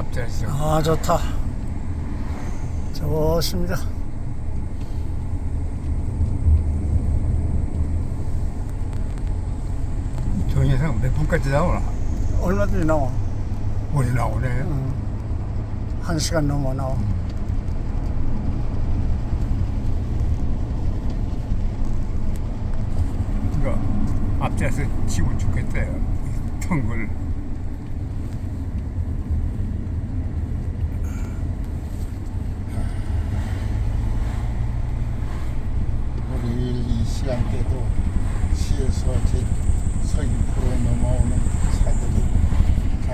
앞자리에서 아 좋다 좋습니다 동영상 몇 분까지 나오나? 얼마든지 나와 오래 나오네. 응. 한 시간 넘어 나와 이거 앞자리에서 치고 죽겠어요. 텅글 않게도 시에서 제